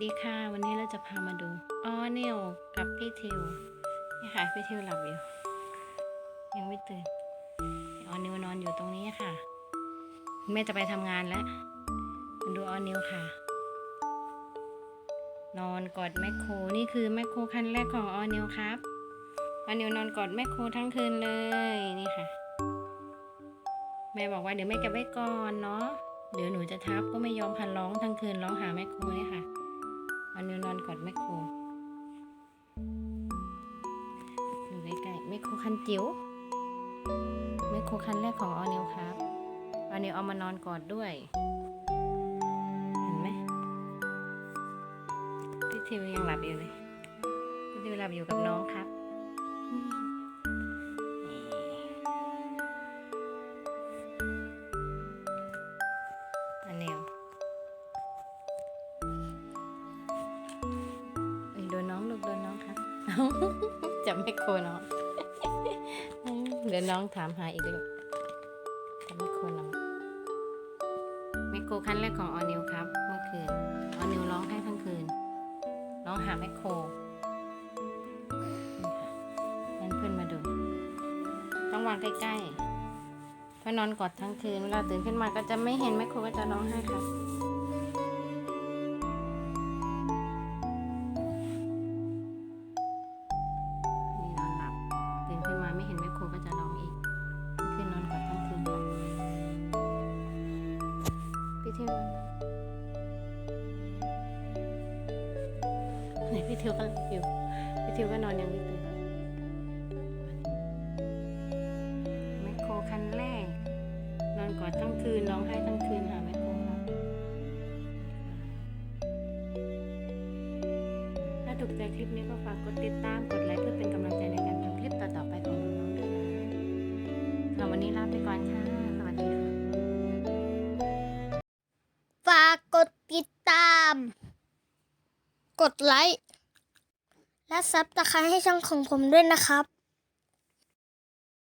ดีค่ะ วันนี้เราจะพามาดูออนิวกับพี่ทิวนี่ค่ะพี่ทิวหลับอยู่ ยังไม่ตื่นออนิวนอนอยู่ตรงนี้ค่ะ แม่จะไปทำงานแล้วมาดูออนิวค่ะ นอนกอดแมคโครนี่คือแมคโครคันแรกของออนิวครับออนิวนอนกอดแมคโครทั้งคืนเลยนี่ค่ะ แม่บอกว่าเดี๋ยวแม่เก็บไว้ก่อนเนาะเดี๋ยวหนูจะทับก็ไม่ยอมพันร้องทั้งคืนร้องหาแม่ครูเนี่ยค่ะ อานิวนอนกอดแม่ครูอยู่ใกล้ๆแม่ครูคันจิ๋วแม่ครูคันแรกของออนิวครับออนิวเอามานอนกอดด้วยเห็นไหมพี่ทิวยังหลับอยู่เลยพี่ทิวหลับอยู่กับน้องครับ จับไม่โคน้องเดี๋ยวน้องถามหาอีกลูกจับไม่โคน้องแมคโครคันแรกของออนิวครับ เมื่อคืนออนิวร้องให้ทั้งคืนร้องหาแมคโครนั่นเพื่อนมาดู ต้องวางใกล้ๆเพราะนอนกอดทั้งคืนเวลาตื่นขึ้นมาก็จะไม่เห็นแม่ครก็จะร้องไห้ครับ พี่เทลไหนพี่เทียวก็หลับอยู่พี่เทียวก็นอนยังไม่ตื่นแม่โครคันแรก นอนกอดทั้งคืนร้องไห้ทั้งคืนหาแมครูครถ้าถูกใจคลิปนี้ก็ฝากกดติดตามกดไลค์เพื่อเป็นกำลังใจในการทำคลิปต่อๆไปของน้องๆด้วยนะสำหรับวันนี้ลาไปก่อนค่ะ ติดตาม กดไลค์ และซับสไครต์ให้ช่องของผมด้วยนะครับ